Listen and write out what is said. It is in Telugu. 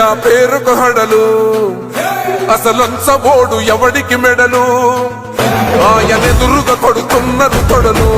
భయమెరుగని ఆ పేరుకు హడలు అసలంచబోడు ఎవడికి మెడలు? ఆయనెదురుగా కొడుతున్నారు కొడలు.